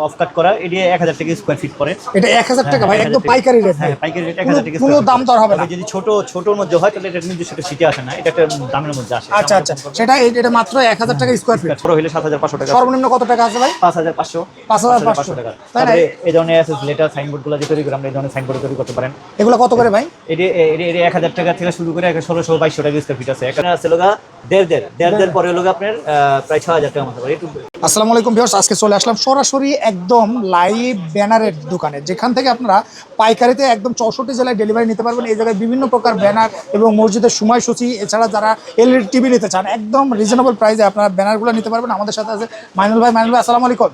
Of কাট করা এটি এক হাজার টাকা স্কোয়ার ফিট পড়ে এটা এক হাজার টাকা ভাই হ্যাঁ, একদম পাইকারি রেট হ্যাঁ পাইকারি রেট এক হাজার টাকা কোনো দাম দর হবে না। যদি ছোট ছোটর মধ্যে হয় তাহলে এটা নিজস্ব একটা সিটে আসে না। এটা একটা দামের মধ্যে আসে। আচ্ছা আচ্ছা। সেটা এটা মাত্র এক হাজার টাকা স্কোয়ার ফিট ছোট হলে সাত হাজার পাঁচশো টাকা। সর্বনিম্ন কত টাকা আছে ভাই? পাঁচ হাজার পাঁচশো। 5,500 টাকা। তাই না? তারপরে এই ধরনের অ্যাসেস লেটার সাইনবোর্ডগুলো যে তৈরি করে আমরা এই ধরনের সাইনবোর্ড তৈরি করতে পারেন। এগুলো কত করে ভাই? এটি এটি এক হাজার টাকা থেকে শুরু করে ষোলোশো বাইশশো টাকা স্কোয়ার ফিট আছে। এখানে আছে লোকা দেড় দেড়। দেড় দেড় পরে লোক আপনার আহ, প্রায় ছ হাজার টাকা মতো পারে একটু আসসালামু আলাইকুম ভিউয়ার্স আজকে চলে আসলাম সরাসরি একদম লাইভ ব্যানারের দোকানে যেখান থেকে আপনারা পাইকারিতে একদম চৌষট্টি জেলায় ডেলিভারি নিতে পারবেন। এই জায়গায় বিভিন্ন প্রকার ব্যানার এবং মসজিদের সময়সূচি এছাড়া যারা এলইডি টিভি নিতে চান একদম রিজনেবল প্রাইসে আপনারা ব্যানারগুলো নিতে পারবেন। আমাদের সাথে আছে মাইনুল ভাই। মাইনুল ভাই আসসালামু আলাইকুম।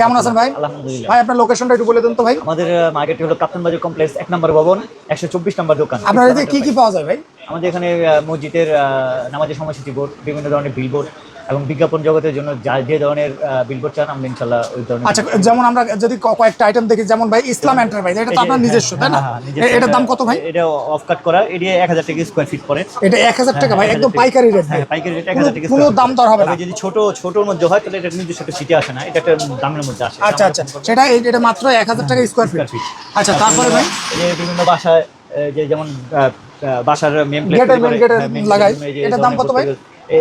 কেমন আছেন ভাই? আলহামদুলিল্লাহ। ভাই আপনার লোকেশনটা একটু বলে দেন তো ভাই। আমাদের মার্কেট হলো কাপ্তান বাজার কমপ্লেক্স এক নম্বর ভবন একশো চব্বিশ নম্বর দোকান। আপনার কি কি পাওয়া যায় ভাই? আমাদের এখানে মসজিদের আহ, নামাজের সময়সূচি বোর্ড বিভিন্ন ধরনের বিলবোর্ড এবং বিজ্ঞাপন জগতের জন্য যা যে ধরনের বিলবোর্ড চান আমরা ইনশাল্লাহ ওই ধরনের আচ্ছা যেমন আমরা যদি কয়েকটা আইটেম দেখি যেমন ভাই ইসলাম এন্টারপ্রাইজ এটা তো আপনার নিজস্ব তাই না? হ্যাঁ, হ্যাঁ, এটার দাম কত ভাই? এটা অফ কাট করা এটি এক হাজার টাকা স্কোয়ার ফিট পড়ে। এটা এক হাজার টাকা ভাই হ্যাঁ, একদম পাইকারি রেট হ্যাঁ পাইকারি রেট এক হাজার টাকা কোনো দাম দর হবে না। যদি ছোট ছোটর মধ্যে হয় তাহলে এটা নিজস্ব একটা সিটে আসে না এটা একটা দামের মধ্যে আসে। আচ্ছা আচ্ছা সেটা এটা মাত্র এক হাজার টাকা স্কোয়ার ফিট আচ্ছা তারপরে ভাই? যে বিভিন্ন বাসায় যে যেমন বাসার মেম এর লাগাই। এটার দাম কত ভাই?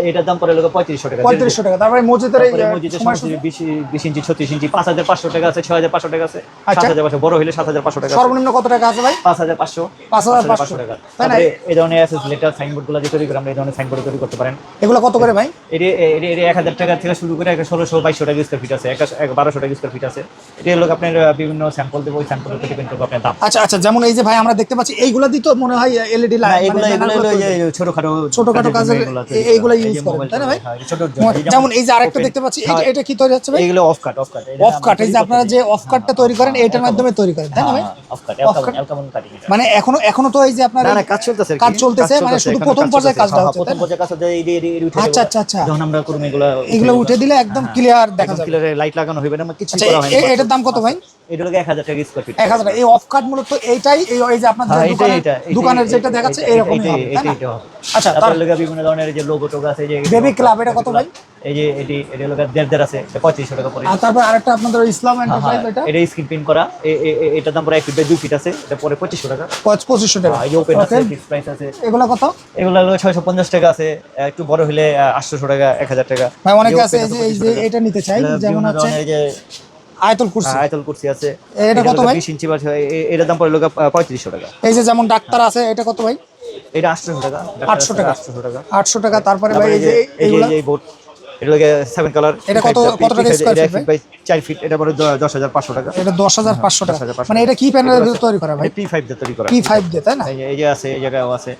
এটার দাম পড়ে লোক পঁয়ত্রিশশো টাকা। পঁয়ত্রিশশো টাকা তারপরে মসজিদের বিশ ইঞ্চি ছত্রিশ ইঞ্চি পাঁচ হাজার পাঁচশো টাকা আছে ছয় হাজার পাঁচশো টাকা আছে। আচ্ছা। সাত হাজার পাঁচশো বড় হলে সাত হাজার পাঁচশো টাকা সর্বনিম্ন কত টাকা আছে ভাই? পাঁচ হাজার পাঁচশো পাঁচ হাজার পাঁচশো। টাকা। তাই না? এই ধরনের অ্যাসেস লেটার সাইনবোর্ডগুলো যে তৈরি করে আমরা এই ধরনের সাইনবোর্ড তৈরি করতে পারেন। এগুলো কত করে ভাই? এটি এটি এক হাজার টাকা থেকে শুরু করে এক ষোলোশো বাইশশো টাকা স্কোয়ার ফিট আছে এক বারোশো টাকা স্কোয়ার ফিট আছে। এটি আপনার বিভিন্ন স্যাম্পল দেবো ওই ডিপেন্ড করবে আপনার দাম। আচ্ছা আচ্ছা যেমন এই যে ভাই আমরা দেখতে পাচ্ছি এইগুলা দিতে মনে হয় এলইডি লাইট এগুলো যে ছোটখাটো ছোটখাটো কাজের এগুলো use যে করেন, তাই না ভাই? হ্যাঁ, যেমন এই যে আরেকটা দেখতে পাচ্ছি এটা হ্যাঁ, কি তৈরি হচ্ছে ভাই এইগুলো off cut off cut off cut এই যে আপনারা যে অফ কাটটা তৈরি করেন এটার মাধ্যমে তৈরি করেন তাই না ভাই অফ কাট অ্যালকামন কাটিং মানে এখনও এখনও তো এই যে আপনার না না কাজ চলতেছে কাজ চলতেছে, মানে শুধু প্রথম পর্যায়ে কাজটা হ্যাঁ, হচ্ছে, প্রথম পর্যায়ে কাজ হচ্ছে এই এই উঠে আচ্ছা, আচ্ছা, আচ্ছা। যখন আমরা করব এগুলো এগুলো উঠে দিলে একদম ক্লিয়ার দেখা যাবে ক্লিয়ার লাইট লাগানো হবে না কিছু আচ্ছা করা হয়নি এটার দাম কত ভাই এটা হলো 1000 টাকা স্কয়ার ফিট এক হাজার টাকা। এই অফ কাট মূলত এইটাই এই যে আপনার হ্যাঁ, দোকানের- এটা, এটা, এটা, যেটা এটা, দেখাচ্ছে এটা, এরকমই এটা? এটা হবে। আচ্ছা তার লগা বিভিন্ন ধরনের যে লোগো টোগো আছে যে Baby club, এটা কত ভাই? এই যে এটি এটা লগা দেড় দেড় আছে এটা 3500 টাকা পড়ে। আর তারপর আরেকটা আপনাদের ইসলাম এন্টারপ্রাইজ এটা? এটা স্ক্রিন প্রিন্ট করা। এ- এ- এ- এটার দাম পড়ে 1 ফিট বাই 2 ফিট আছে এটা পরে 2500 টাকা। পঁচিশশো টাকা। এই যে ওপেন আছে ফিক্স প্রাইস আছে। এগুলো কত? এগুলো হলো 650 টাকা আছে একটু বড় হলে 800 টাকা 1000 টাকা। ভাই অনেকে আছে এই যে এই যে 2500 টাকা। এটা নিতে চাই যেমন হচ্ছে যে আয়তুল কুরসি। আয়তল কুরসি আছে। এটা কত ভাই? 20 ইঞ্চি বাস এটার দাম পড়ে লোক 3500 টাকা। এই যে যেমন ডাক্তার আছে এটা কত ভাই? এটা 800 টাকা। 800 টাকা। 800 টাকা। আটশো টাকা তারপরে ভাই এই যে এই এইগুলা এই বোর্ড এটা লাগে 7 কালার এটা কত- কত টাকা square feet ভাই? 4 ফিট এটা পরে 10500 টাকা। এটা দশ হাজার পাঁচশো টাকা। মানে এটা কি প্যানেলের ভিতরে তৈরি করা ভাই? ভাই P5 দিয়ে তৈরি করা। পি দিয়ে তাই না? এই যে- আছে এই জায়গাও আছে।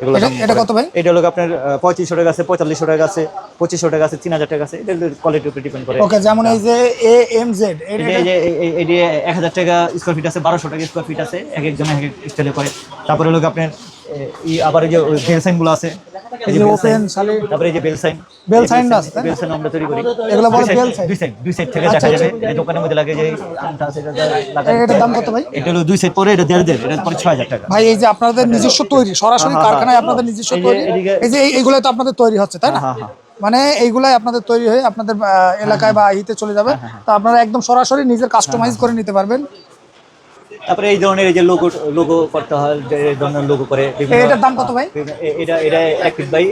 এগুলো এটা- দাম এটা পড়ে। কত ভাই? এটা হলো আপনার পঁয়ত্রিশশো টাকা আছে টাকা আছে পঁচিশশো টাকা আছে তিন হাজার টাকা আছে। এটা কোয়ালিটির উপর ডিপেন্ড করে। ওকে যেমন এই যে এ এম জেড এই টাকা স্কোয়ার ফিট আছে বারোশো টাকা স্কোয়ার ফিট আছে এক একজন এক এক স্টাইলে করে। তারপরে হলো আপনার আবার এই যে বেল সাইন আছে। ওপেন সালে তারপরে এই যে বেল সাইন Bell sign আছে, বেল সাইন আমরা তৈরি করি। এগুলো বলে sign? দুই সাইড দুই সাইড থেকে আচ্ছা, দেখা যাবে এই দোকানের মধ্যে লাগে যে আছে এটা দাম কত ভাই? এটা হলো দুই সাইড পরে এটা দেড় দেড় এটা পরে ছয় হাজার টাকা। ভাই এই যে আপনাদের নিজস্ব তৈরি সরাসরি হ্যাঁ, হ্যাঁ, কারখানায় হ্যাঁ। আপনাদের নিজস্ব তৈরি এই যে এই- এইগুলো তো আপনাদের তৈরি হচ্ছে তাই না? হ্যাঁ, হ্যাঁ। মানে এইগুলাই আপনাদের তৈরি হয়ে আপনাদের এলাকায় বা ইতে চলে যাবে। তো আপনারা একদম সরাসরি নিজের কাস্টমাইজ করে নিতে পারবেন। তারপরে এই ধরনের এই যে লোগো লোগো করতে হয় যে এই ধরনের লোগো করে এটার দাম কত ভাই? এটা এটা এক ফিট বাই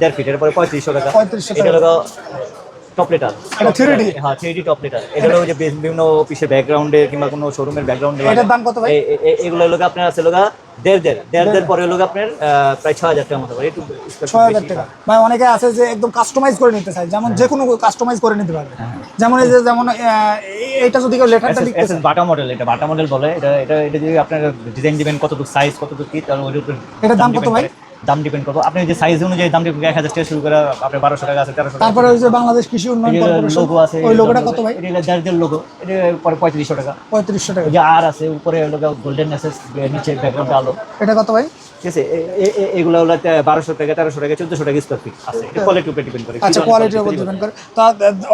দেড় ফিট এর পরে পঁয়ত্রিশশো টাকা 3500 এটা হলো টপ লেটার এটা 3D? হ্যাঁ থ্রি ডি টপ লেটার এটা যে বিভিন্ন অফিসের ব্যাকগ্রাউন্ডে কিংবা কোনো শোরুমের ব্যাকগ্রাউন্ডে এটার দাম কত ভাই? এগুলো লোক আপনার আছে লোক দেড় দেড়। দেড় দেড় পরে লোক আপনার প্রায় ছ হাজার টাকার মতো একটু ছয় হাজার টাকা। ভাই অনেকে আছে যে একদম কাস্টমাইজ করে নিতে চায়। যেমন যে কোনো কাস্টমাইজ করে নিতে পারবে। হ্যাঁ। যেমন এই যে যেমন আহ, যদি কেউ লেটারটা লিখতে বাটা মডেল এটা বাটা মডেল বলে। এটা এটা এটা যদি আপনার ডিজাইন দিবেন কতটুকু সাইজ কতটুকু কি তাহলে ওইটার এটার দাম কত ভাই? দাম ডিপেন্ড করব। আপনি যে সাইজ অনুযায়ী দাম ডিপেন্ড এক হাজার টাকা শুরু করে আপনার বারোশো টাকা আছে তেরোশো তারপরে ওই যে বাংলাদেশ কৃষি উন্নয়ন কর্পোরেশন লোগো আছে ওই লোগোটা কত ভাই? এটা লোগো এটা পরে পঁয়ত্রিশশো টাকা। পঁয়ত্রিশশো টাকা। যে আর আছে উপরে লোগো গোল্ডেন নিচে ব্যাকগ্রাউন্ড আলো। এটা কত ভাই? ঠিক আছে এগুলো হলো বারোশো টাকা তেরোশো টাকা চোদ্দশো টাকা স্কোয়ার ফিট আছে। কোয়ালিটির উপর ডিপেন্ড করে আচ্ছা কোয়ালিটির উপর ডিপেন্ড করে। তা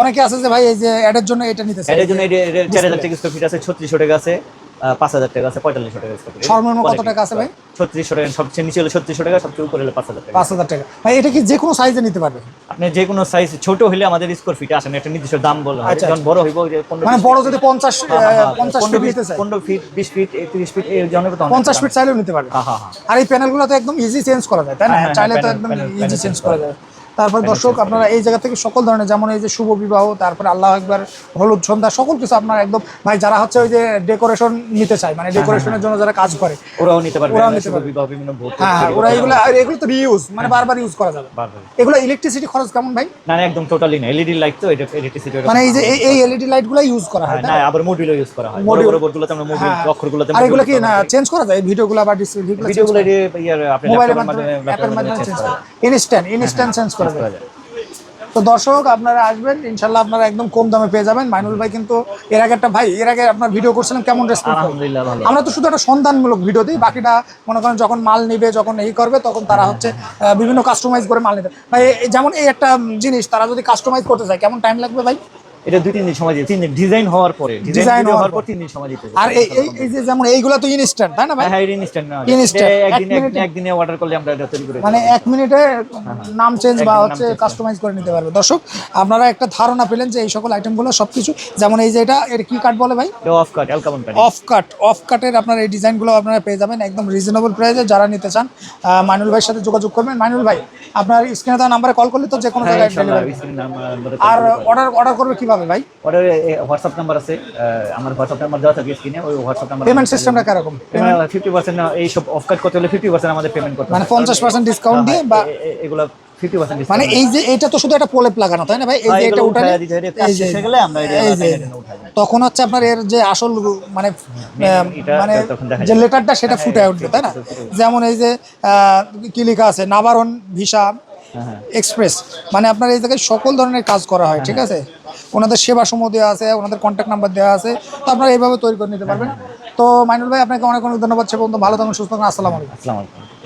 অনেকে আছে যে ভাই এই যে অ্যাডের জন্য এটা নিতে এটার জন্য এটা এটা চার হাজার টাকা স্কোয়ার ফিট আছে ছত্রিশশো টাকা আছে। পাঁচ হাজার টাকা আছে পঁয়তাল্লিশশো টাকা সর্বনিম্ন কত টাকা আছে ভাই? ছত্রিশশো টাকা সবচেয়ে নিচে হলে ছত্রিশশো টাকা সবচেয়ে উপরে হলে পাঁচ হাজার টাকা। পাঁচ হাজার টাকা। ভাই এটা কি যে কোনো সাইজে নিতে পারবে? আপনি যে কোনো সাইজ ছোট হলে আমাদের স্কোয়ার ফিটে আসেন একটা নির্দিষ্ট দাম বলা হয়। আচ্ছা, যখন বড় হইব যে মানে বড় যদি পঞ্চাশ আহ, পঞ্চাশ ফিট নিতে চাই পনেরো ফিট বিশ ফিট তিরিশ ফিট এই অনেক পঞ্চাশ ফিট চাইলেও নিতে পারবে। হ্যাঁ হ্যাঁ হ্যাঁ। আর এই প্যানেলগুলো তো একদম ইজি চেঞ্জ করা যায় তাই না? হ্যাঁ, হ্যাঁ, চাইলে তো একদম ইজি চেঞ্জ করা যায়। তারপর দর্শক আপনারা এই জায়গা থেকে সকল ধরনের যেমন এই যে শুভ বিবাহ তারপরে আল্লাহ একবার হলুদ সন্ধ্যা সকল কিছু আপনারা একদম ভাই যারা হচ্ছে ওই যে ডেকোরেশন নিতে চায় মানে ডেকোরেশনের জন্য যারা কাজ করে ওরাও নিতে পারবে ওরাও নিতে পারবে। বিবাহ বিভিন্ন ভোট হ্যাঁ হ্যাঁ ওরা এগুলো এগুলো তো রিইউজ মানে বারবার ইউজ করা যাবে। বারবার। এগুলো ইলেকট্রিসিটি খরচ কেমন ভাই? না একদম টোটালি না এলইডি লাইট তো এটা ইলেকট্রিসিটি মানে এই যে এই- এলইডি লাইটগুলো ইউজ করা হয় না আবার মডিউলও ইউজ করা হয়। বড় বড় বোর্ডগুলোতে আমরা মডিউল হ্যাঁ। অক্ষরগুলোতে আর এগুলো কি না চেঞ্জ করা যায়? ভিডিওগুলো বা ডিসপ্লেগুলো ভিডিওগুলো ইয়ার আপনি মোবাইলের ল্যাপটপের মাধ্যমে ইনস্ট্যান্ট ইনস্ট্যান্ট চেঞ্জ করা। তো দর্শক আপনারা আসবেন ইনশাল্লাহ আপনারা একদম কম দামে পেয়ে যাবেন। মাইনুল ভাই কিন্তু এর আগে একটা ভাই এর আগে আপনার ভিডিও করছিলাম কেমন রেসপন্স আমরা তো শুধু একটা সন্ধানমূলক ভিডিও দিই বাকিটা মনে করেন যখন মাল নিবে যখন এই করবে তখন তারা হচ্ছে বিভিন্ন কাস্টমাইজ করে মাল নেবে ভাই যেমন এই একটা জিনিস তারা যদি কাস্টমাইজ করতে চায় কেমন টাইম লাগবে ভাই? এটা দুই তিন দিন সময় দিতে তিন দিন ডিজাইন হওয়ার পরে ডিজাইন হওয়ার পর। তিন দিন সময় দিতে আর এই যে যেমন এইগুলো তো ইনস্ট্যান্ট তাই না ভাই? হ্যাঁ হ্যাঁ ইনস্ট্যান্ট না। এক একদিনে একদিনে অর্ডার করলে আমরা এটা তৈরি করে মানে এক মিনিটে নাম চেঞ্জ বা হচ্ছে কাস্টমাইজ করে নিতে পারবে। দর্শক আপনারা একটা ধারণা পেলেন যে এই সকল আইটেমগুলো সবকিছু যেমন এই যে এটা এর কি কাট বলে ভাই? অফ কাট অ্যালকামন কাট অফ কাট অফ কাটের আপনার এই ডিজাইনগুলো আপনারা পেয়ে যাবেন একদম রিজনেবল প্রাইসে যারা নিতে চান মাইনুল ভাইয়ের সাথে যোগাযোগ করবেন। মাইনুল ভাই আপনার স্ক্রিনে দেওয়া নাম্বারে কল করলে তো যে কোনো হ্যাঁ জায়গায় আর অর্ডার অর্ডার করবে কীভাবে ভাই? অর্ডার হোয়াটসঅ্যাপ নাম্বার আছে। আমার হোয়াটসঅ্যাপ নাম্বার দেওয়া থাকে স্ক্রিনে ওই হোয়াটসঅ্যাপ নাম্বার পেমেন্ট সিস্টেমটা কীরকম? ফিফটি পার্সেন্ট এই সব অফ কাট করতে হলে ফিফটি পার্সেন্ট আমাদের পেমেন্ট করতে মানে। পঞ্চাশ পার্সেন্ট ডিসকাউন্ট দিয়ে বা এ- এ- এগুলো মানে এই যে এটা তো শুধু একটা প্রলেপ লাগানো তাই না ভাই? এই যে এটা উঠালে এই যে এই যে তখন হচ্ছে আপনার এর যে আসল মানে মানে যে লেটারটা সেটা ফুটে উঠবে তাই না? যেমন এই যে কি লেখা আছে? Nabaran visa express. মানে আপনার এই জায়গায় সকল ধরনের কাজ করা হয় ঠিক আছে? ওনাদের সেবা সমূহ দেওয়া আছে, ওনাদের কন্ট্যাক্ট নাম্বার দেওয়া আছে, তো আপনারা এইভাবে তৈরি করে নিতে পারবেন। তো মাইনুল ভাই, আপনাকে অনেক অনেক ধন্যবাদ, সে পর্যন্ত ভালো থাকুন, সুস্থ থাকুন, আসসালামু আলাইকুম। আসসালামু আলাইকুম।